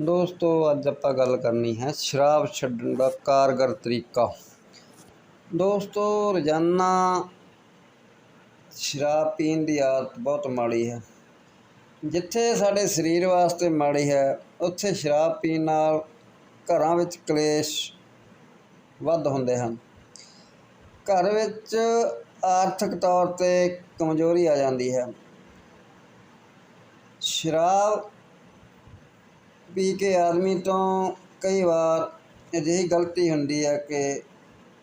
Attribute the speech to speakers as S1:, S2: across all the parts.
S1: ਦੋਸਤੋ, ਅੱਜ ਆਪਾਂ ਗੱਲ ਕਰਨੀ ਹੈ ਸ਼ਰਾਬ ਛੱਡਣ ਦਾ ਕਾਰਗਰ ਤਰੀਕਾ। ਦੋਸਤੋ, ਰੋਜ਼ਾਨਾ ਸ਼ਰਾਬ ਪੀਣ ਦੀ ਆਦਤ ਬਹੁਤ ਮਾੜੀ ਹੈ। ਜਿੱਥੇ ਸਾਡੇ ਸਰੀਰ ਵਾਸਤੇ ਮਾੜੀ ਹੈ, ਉੱਥੇ ਸ਼ਰਾਬ ਪੀਣ ਨਾਲ ਘਰਾਂ ਵਿੱਚ ਕਲੇਸ਼ ਵੱਧ ਹੁੰਦੇ ਹਨ। ਘਰ ਵਿੱਚ ਆਰਥਿਕ ਤੌਰ ਤੇ ਕਮਜ਼ੋਰੀ ਆ ਜਾਂਦੀ ਹੈ। ਸ਼ਰਾਬ ਪੀ ਕੇ ਆਦਮੀ ਤੋਂ ਕਈ ਵਾਰ ਅਜਿਹੀ ਗਲਤੀ ਹੁੰਦੀ ਹੈ ਕਿ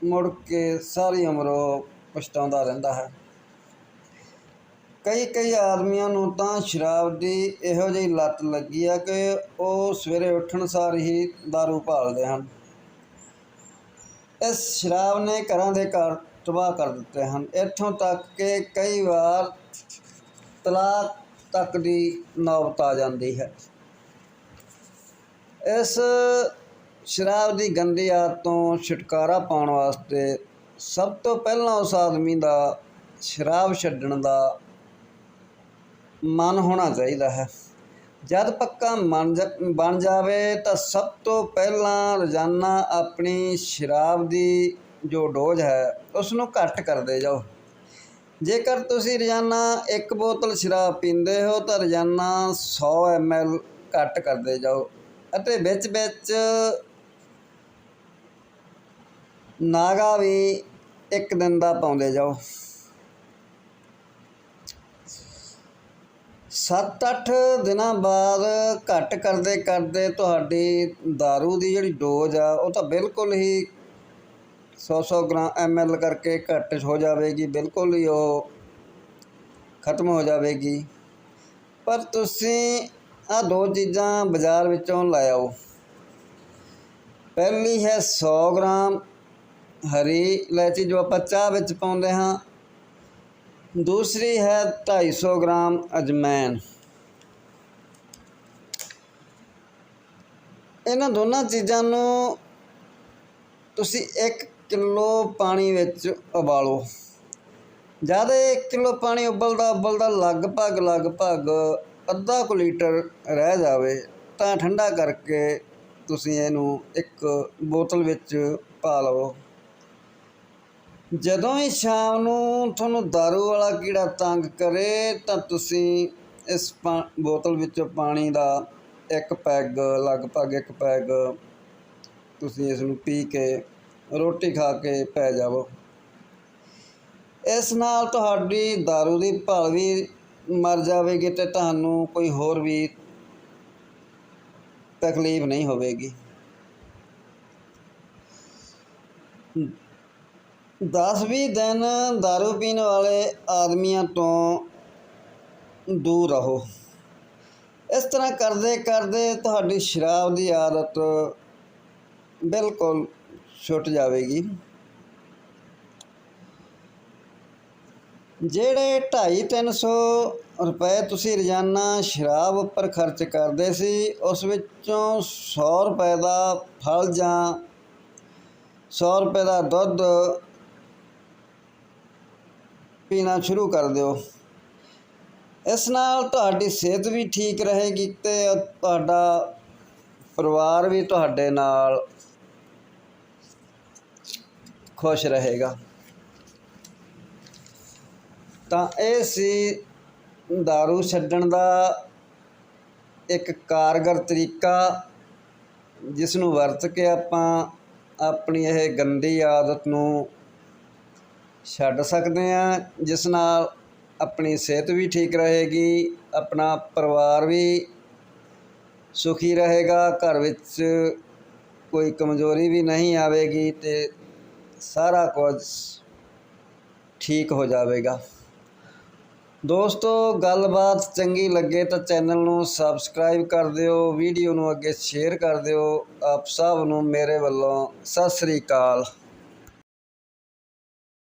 S1: ਮੁੜ ਕੇ ਸਾਰੀ ਉਮਰ ਉਹ ਪਛਤਾਉਂਦਾ ਰਹਿੰਦਾ ਹੈ। ਕਈ ਕਈ ਆਦਮੀਆਂ ਨੂੰ ਤਾਂ ਸ਼ਰਾਬ ਦੀ ਇਹੋ ਜਿਹੀ ਲੱਤ ਲੱਗੀ ਹੈ ਕਿ ਉਹ ਸਵੇਰੇ ਉੱਠਣ ਸਾਰ ਹੀ दारू ਭਾਲਦੇ ਹਨ। ਇਸ ਸ਼ਰਾਬ ਨੇ ਘਰਾਂ ਦੇ ਘਰ ਤਬਾਹ ਕਰ ਦਿੱਤੇ ਹਨ। ਇੱਥੋਂ ਤੱਕ ਕਿ ਕਈ ਵਾਰ ਤਲਾਕ ਤੱਕ ਦੀ ਨੌਬਤ ਆ ਜਾਂਦੀ ਹੈ। ਇਸ ਸ਼ਰਾਬ ਦੀ ਗੰਦੀ ਆਦਤ ਤੋਂ ਛੁਟਕਾਰਾ ਪਾਉਣ ਵਾਸਤੇ ਸਭ ਤੋਂ ਪਹਿਲਾਂ ਉਸ ਆਦਮੀ ਦਾ ਸ਼ਰਾਬ ਛੱਡਣ ਦਾ ਮਨ ਹੋਣਾ ਚਾਹੀਦਾ ਹੈ। ਜਦ ਪੱਕਾ ਮਨ ਜ- ਬਣ ਜਾਵੇ ਤਾਂ ਸਭ ਤੋਂ ਪਹਿਲਾਂ ਰੋਜ਼ਾਨਾ ਆਪਣੀ ਸ਼ਰਾਬ ਦੀ ਜੋ ਡੋਜ਼ ਹੈ ਉਸ ਨੂੰ ਘੱਟ ਕਰਦੇ ਜਾਓ। ਜੇਕਰ ਤੁਸੀਂ ਰੋਜ਼ਾਨਾ ਇੱਕ ਬੋਤਲ ਸ਼ਰਾਬ ਪੀਂਦੇ ਹੋ ਤਾਂ ਰੋਜ਼ਾਨਾ 100 ml ਘੱਟ ਕਰਦੇ ਜਾਓ। ਅਤੇ ਵਿੱਚ ਵਿੱਚ ਨਾਗਾ ਵੀ ਇੱਕ ਦਿਨ ਦਾ ਪਾਉਂਦੇ ਜਾਓ। 7-8 ਦਿਨਾਂ ਬਾਅਦ ਘੱਟ ਕਰਦੇ ਕਰਦੇ ਤੁਹਾਡੀ दारू ਦੀ ਜਿਹੜੀ ਡੋਜ਼ ਆ, ਉਹ ਤਾਂ ਬਿਲਕੁਲ ਹੀ 100-100 ਗ੍ਰਾਮ ਐਮਐਲ ਕਰਕੇ ਘੱਟ ਹੋ ਜਾਵੇਗੀ, ਬਿਲਕੁਲ ਹੀ ਉਹ ਖਤਮ ਹੋ ਜਾਵੇਗੀ। ਪਰ ਤੁਸੀਂ ਆ ਦੋ ਚੀਜ਼ਾਂ ਬਾਜ਼ਾਰ ਵਿੱਚੋਂ ਲੈ ਆਓ। ਪਹਿਲੀ ਹੈ 100 ਗ੍ਰਾਮ ਹਰੀ ਇਲਾਇਚੀ ਜੋ ਆਪਾਂ ਚਾਹ ਵਿੱਚ ਪਾਉਂਦੇ ਹਾਂ। ਦੂਸਰੀ ਹੈ 250 ਗ੍ਰਾਮ ਅਜਮੈਨ। ਇਹਨਾਂ ਦੋਨਾਂ ਚੀਜ਼ਾਂ ਨੂੰ ਤੁਸੀਂ 1 ਕਿਲੋ ਪਾਣੀ ਵਿੱਚ ਉਬਾਲੋ। ਜਦ 1 ਕਿਲੋ ਪਾਣੀ ਉਬਲਦਾ ਉਬਲਦਾ ਲਗਭਗ ਲਗਭਗ ਅੱਧਾ ਕੁ ਲੀਟਰ ਰਹਿ ਜਾਵੇ ਤਾਂ ਠੰਡਾ ਕਰਕੇ ਤੁਸੀਂ ਇਹਨੂੰ ਇੱਕ ਬੋਤਲ ਵਿੱਚ ਪਾ ਲਵੋ ਜਦੋਂ ਹੀ ਸ਼ਾਮ ਨੂੰ ਤੁਹਾਨੂੰ दारू ਵਾਲਾ ਕੀੜਾ ਤੰਗ ਕਰੇ ਤਾਂ ਤੁਸੀਂ ਇਸ ਪਾ- ਬੋਤਲ ਵਿੱਚੋਂ ਪਾਣੀ ਦਾ ਇੱਕ ਪੈਗ ਲਗਭਗ ਇੱਕ ਪੈਗ ਤੁਸੀਂ ਇਸ ਨੂੰ ਪੀ ਕੇ ਰੋਟੀ ਖਾ ਕੇ ਪੈ ਜਾਵੋ ਇਸ ਨਾਲ ਤੁਹਾਡੀ दारू ਦੀ ਭਾਲ ਵੀ ਮਰ ਜਾਵੇਗੀ ਤੇ ਤੁਹਾਨੂੰ ਕੋਈ ਹੋਰ ਵੀ ਤਕਲੀਫ ਨਹੀਂ ਹੋਵੇਗੀ। 10-20 ਦਿਨ दारू ਪੀਣ ਵਾਲੇ ਆਦਮੀਆਂ ਤੋਂ ਦੂਰ ਰਹੋ। ਇਸ ਤਰ੍ਹਾਂ ਕਰਦੇ ਕਰਦੇ ਤੁਹਾਡੀ ਸ਼ਰਾਬ ਦੀ ਆਦਤ ਬਿਲਕੁਲ ਛੁੱਟ ਜਾਵੇਗੀ। ਜਿਹੜੇ 2.5-300 ਰੁਪਏ ਤੁਸੀਂ ਰੋਜ਼ਾਨਾ ਸ਼ਰਾਬ ਉੱਪਰ ਖਰਚ ਕਰਦੇ ਸੀ, ਉਸ ਵਿੱਚੋਂ 100 ਰੁਪਏ ਦਾ ਫਲ ਜਾਂ 100 ਰੁਪਏ ਦਾ ਦੁੱਧ ਪੀਣਾ ਸ਼ੁਰੂ ਕਰ ਦਿਓ। ਇਸ ਨਾਲ ਤੁਹਾਡੀ ਸਿਹਤ ਵੀ ਠੀਕ ਰਹੇਗੀ ਤੇ ਤੁਹਾਡਾ ਪਰਿਵਾਰ ਵੀ ਤੁਹਾਡੇ ਨਾਲ ਖੁਸ਼ ਰਹੇਗਾ। ਤਾਂ ਇਹ ਸੀ दारू ਛੱਡਣ ਦਾ ਇੱਕ ਕਾਰਗਰ ਤਰੀਕਾ ਜਿਸ ਨੂੰ ਵਰਤ ਕੇ ਆਪਾਂ ਆਪਣੀ ਇਹ ਗੰਦੀ ਆਦਤ ਨੂੰ ਛੱਡ ਸਕਦੇ ਹਾਂ, ਜਿਸ ਨਾਲ ਆਪਣੀ ਸਿਹਤ ਵੀ ਠੀਕ ਰਹੇਗੀ, ਆਪਣਾ ਪਰਿਵਾਰ ਵੀ ਸੁਖੀ ਰਹੇਗਾ, ਘਰ ਵਿੱਚ ਕੋਈ ਕਮਜ਼ੋਰੀ ਵੀ ਨਹੀਂ ਆਵੇਗੀ ਤੇ ਸਾਰਾ ਕੁਝ ਠੀਕ ਹੋ ਜਾਵੇਗਾ। ਦੋਸਤੋ, ਗੱਲਬਾਤ ਚੰਗੀ ਲੱਗੇ ਤਾਂ ਚੈਨਲ ਨੂੰ ਸਬਸਕ੍ਰਾਈਬ ਕਰ ਦਿਓ, ਵੀਡੀਓ ਨੂੰ ਅੱਗੇ ਸ਼ੇਅਰ ਕਰ ਦਿਓ। ਆਪ ਸਭ ਨੂੰ ਮੇਰੇ ਵੱਲੋਂ ਸਤਿ ਸ੍ਰੀ ਅਕਾਲ।